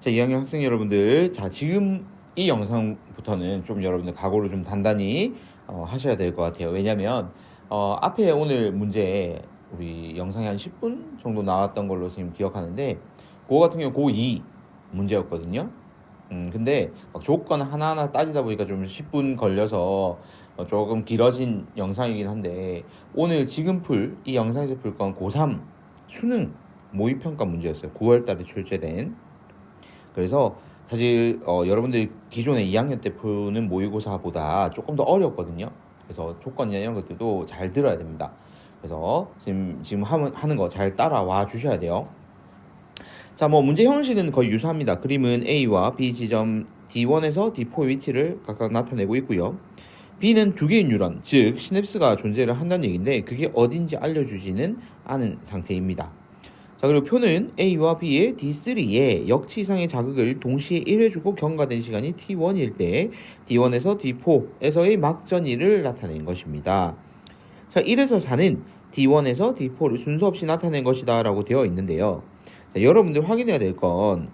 자, 2학년 학생 여러분들, 자, 지금 이 영상부터는 좀 여러분들 각오를 좀 단단히 어, 하셔야 될 것 같아요. 왜냐면, 어, 앞에 오늘 문제, 우리 영상이 한 10분 정도 나왔던 걸로 지금 기억하는데, 그거 같은 경우 고2 문제였거든요. 음, 근데 막 조건 하나하나 따지다 보니까 좀 10분 걸려서 어, 조금 길어진 영상이긴 한데, 오늘 지금 풀, 이 영상에서 풀 건 고3 수능 모의평가 문제였어요. 9월 달에 출제된. 그래서 사실 어, 여러분들이 기존에 2학년 때 푸는 모의고사보다 조금 더 어렵거든요. 그래서 조건이나 이런 것들도 잘 들어야 됩니다. 그래서 지금 지금 하는 거 잘 따라와 주셔야 돼요. 자, 뭐 문제 형식은 거의 유사합니다. 그림은 A와 B 지점 D1에서 D4의 위치를 각각 나타내고 있고요. B는 두 개의 뉴런, 즉 시냅스가 존재를 한다는 얘기인데 그게 어딘지 알려주지는 않은 상태입니다. 자 그리고 표는 A와 B의 D3에 역치 이상의 자극을 동시에 1회 주고 경과된 시간이 T1일 때 D1에서 D4에서의 막전이를 나타낸 것입니다. 자 1에서 4는 D1에서 D4를 순서 없이 나타낸 것이다 라고 되어 있는데요. 자, 여러분들 확인해야 될 건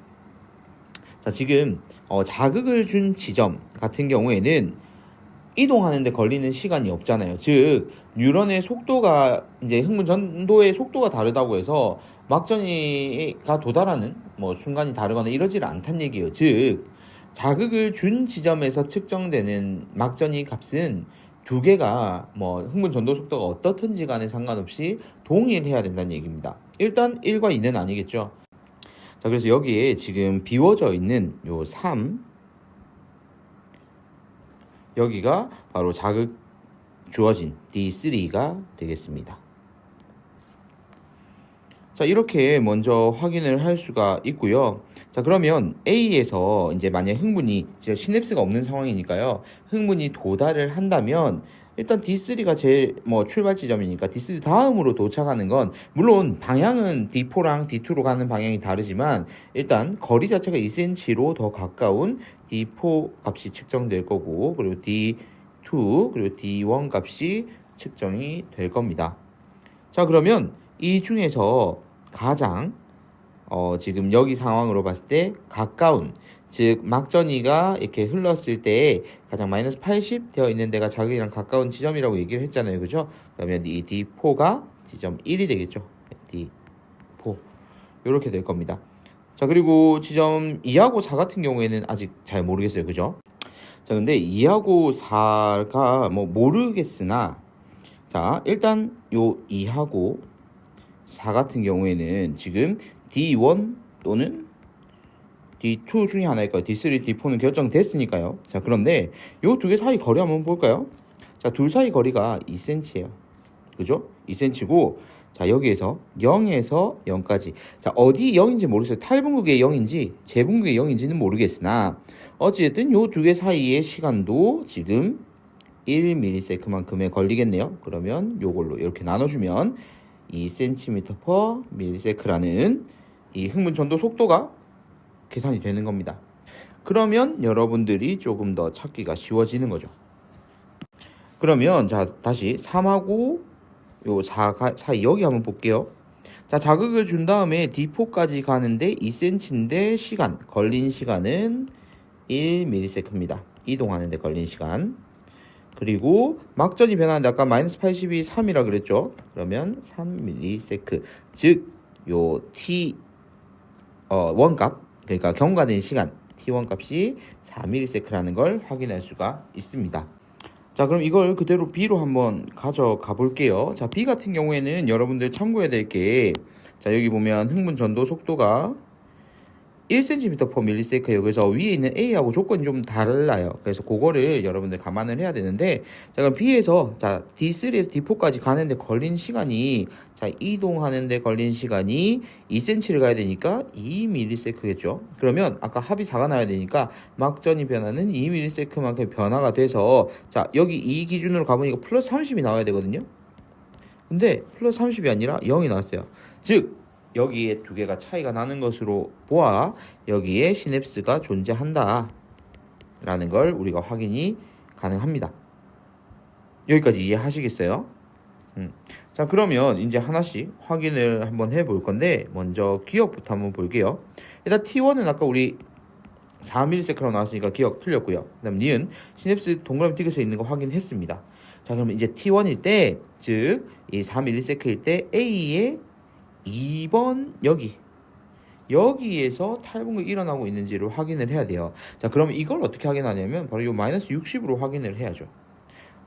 자, 지금 어, 자극을 준 지점 같은 경우에는 이동하는데 걸리는 시간이 없잖아요. 즉 뉴런의 속도가 이제 흥분 전도의 속도가 다르다고 해서 막전이가 도달하는 뭐 순간이 다르거나 이러질 않단 얘기예요. 즉 자극을 준 지점에서 측정되는 막전이 값은 두 개가 뭐 흥분 전도 속도가 어떻든지 간에 상관없이 동일해야 된다는 얘기입니다. 일단 1과 2는 아니겠죠. 자, 그래서 여기에 지금 비워져 있는 요 3, 여기가 바로 자극 주어진 D3가 되겠습니다. 자, 이렇게 먼저 확인을 할 수가 있고요. 자, 그러면 A에서 이제 만약 흥분이 이제 시냅스가 없는 상황이니까요. 흥분이 도달을 한다면 일단 D3가 제일 뭐 출발 지점이니까 D3 다음으로 도착하는 건 물론 방향은 D4랑 D2로 가는 방향이 다르지만 일단 거리 자체가 2cm로 더 가까운 D4 값이 측정될 거고 그리고 D2 그리고 D1 값이 측정이 될 겁니다. 자, 그러면 이 중에서 가장 어, 지금 여기 상황으로 봤을 때 가까운 즉 막전이가 이렇게 흘렀을 때 가장 마이너스 80 되어 있는 데가 자극이랑 가까운 지점이라고 얘기를 했잖아요. 그죠? 그러면 이 D4가 지점 1이 되겠죠. D4 이렇게 될 겁니다. 자 그리고 지점 2하고 4 같은 경우에는 아직 잘 모르겠어요. 그죠? 자 근데 2하고 4가 뭐 모르겠으나 자 일단 요 2하고 4 같은 경우에는 지금 D1 또는 D2 중에 하나일 거예요. D3, D4는 결정됐으니까요. 자, 그런데 요 두 개 사이 거리 한번 볼까요? 자, 둘 사이 거리가 2cm예요. 그죠? 2cm고 자, 여기에서 0에서 0까지. 자, 어디 0인지 모르겠어요. 탈분국의 0인지 재분국의 0인지는 모르겠으나 어찌됐든 요 두 개 사이의 시간도 지금 1ms만큼에 걸리겠네요. 그러면 요걸로 이렇게 나눠주면 2cm per ms라는 이 흥분 전도 속도가 계산이 되는 겁니다. 그러면 여러분들이 조금 더 찾기가 쉬워지는 거죠. 그러면 자 다시 3하고 요 4가 사이 여기 한번 볼게요. 자 자극을 준 다음에 D4까지 가는데 2cm인데 시간 걸린 시간은 1ms입니다. 이동하는데 걸린 시간. 그리고 막전이 변하는데 아까 마이너스 80이 3이라 그랬죠. 그러면 3ms 즉요 t 어 원값 그러니까 경과된 시간 t1 값이 4ms라는 걸 확인할 수가 있습니다. 자 그럼 이걸 그대로 b로 한번 가져가 볼게요. 자 b 같은 경우에는 여러분들 참고해야 될 게 자 여기 보면 흥분 전도 속도가 1cm per millisecon드예요. 그래서 위에 있는 A하고 조건이 좀 달라요. 그래서 그거를 여러분들 감안을 해야 되는데 자 그럼 B에서 자 D3에서 D4까지 가는데 걸린 시간이 자 이동하는데 걸린 시간이 2cm를 가야 되니까 2ms겠죠. 그러면 아까 합이 4가 나야 되니까 막전이 변화는 2ms만큼 변화가 돼서 자 여기 이 기준으로 가보니까 플러스 30이 나와야 되거든요. 근데 플러스 30이 아니라 0이 나왔어요. 즉 여기에 두 개가 차이가 나는 것으로 보아 여기에 시냅스가 존재한다 라는 걸 우리가 확인이 가능합니다 여기까지 이해하시겠어요? 음. 자 그러면 이제 하나씩 확인을 한번 해 볼 건데 먼저 기억부터 한번 볼게요 일단 T1은 아까 우리 4ms라고 나왔으니까 기억 틀렸고요. 그 다음 니은 시냅스 동그라미 틱에서 있는 거 확인했습니다. 자, 그러면 이제 T1일 때, 즉, 이 4ms일 때 A의 2번 여기 여기에서 탈분극이 일어나고 있는지를 확인을 해야 돼요. 자, 그러면 이걸 어떻게 확인하냐면 바로 이 마이너스 60으로 확인을 해야죠.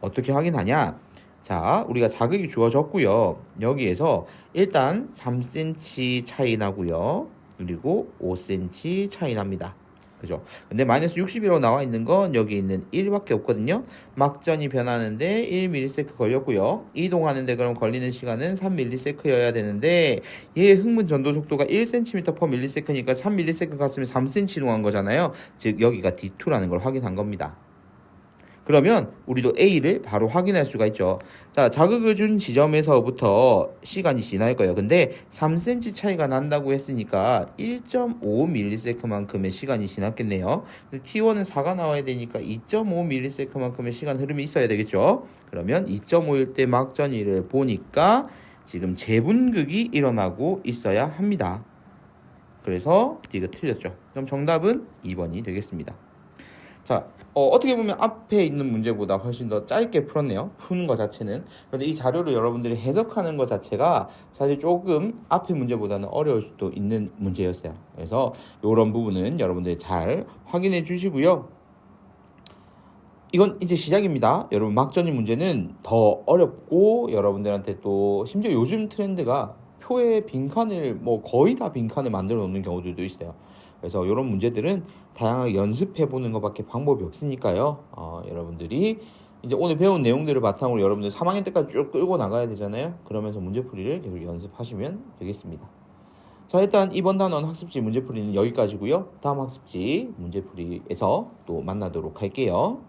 어떻게 확인하냐? 자, 우리가 자극이 주어졌고요. 여기에서 일단 3cm 차이 나고요. 그리고 5cm 차이 납니다. 그죠? 근데 마이너스 60이라고 나와 있는 건 여기 있는 1밖에 없거든요. 막전이 변하는데 1ms 걸렸고요. 이동하는데 그럼 걸리는 시간은 3ms여야 되는데 얘 흥분 전도 속도가 1cm per ms니까 3ms 갔으면 3cm 이동한 거잖아요. 즉 여기가 D2라는 걸 확인한 겁니다. 그러면 우리도 A를 바로 확인할 수가 있죠. 자, 자극을 준 지점에서부터 시간이 지날 거예요. 근데 3cm 차이가 난다고 했으니까 1.5ms만큼의 시간이 지났겠네요. 근데 T1은 4가 나와야 되니까 2.5ms만큼의 시간 흐름이 있어야 되겠죠. 그러면 2.5일 때 막전이를 보니까 지금 재분극이 일어나고 있어야 합니다. 그래서 D가 틀렸죠. 그럼 정답은 2번이 되겠습니다. 자, 어, 떻게 보면 앞에 있는 문제보다 훨씬 더 짧게 풀었네요. 푸는 것 자체는. 그런데 이 자료를 여러분들이 해석하는 것 자체가 사실 조금 앞에 문제보다는 어려울 수도 있는 문제였어요. 그래서 이런 부분은 여러분들이 잘 확인해 주시고요. 이건 이제 시작입니다. 여러분 막전이 문제는 더 어렵고 여러분들한테 또 심지어 요즘 트렌드가 표에 빈칸을 뭐 거의 다 빈칸을 만들어 놓는 경우들도 있어요. 그래서 이런 문제들은 다양하게 연습해 보는 것밖에 방법이 없으니까요. 어, 여러분들이 이제 오늘 배운 내용들을 바탕으로 여러분들 3학년 때까지 쭉 끌고 나가야 되잖아요. 그러면서 문제풀이를 계속 연습하시면 되겠습니다. 자, 일단 이번 단원 학습지 문제풀이는 여기까지고요. 다음 학습지 문제풀이에서 또 만나도록 할게요.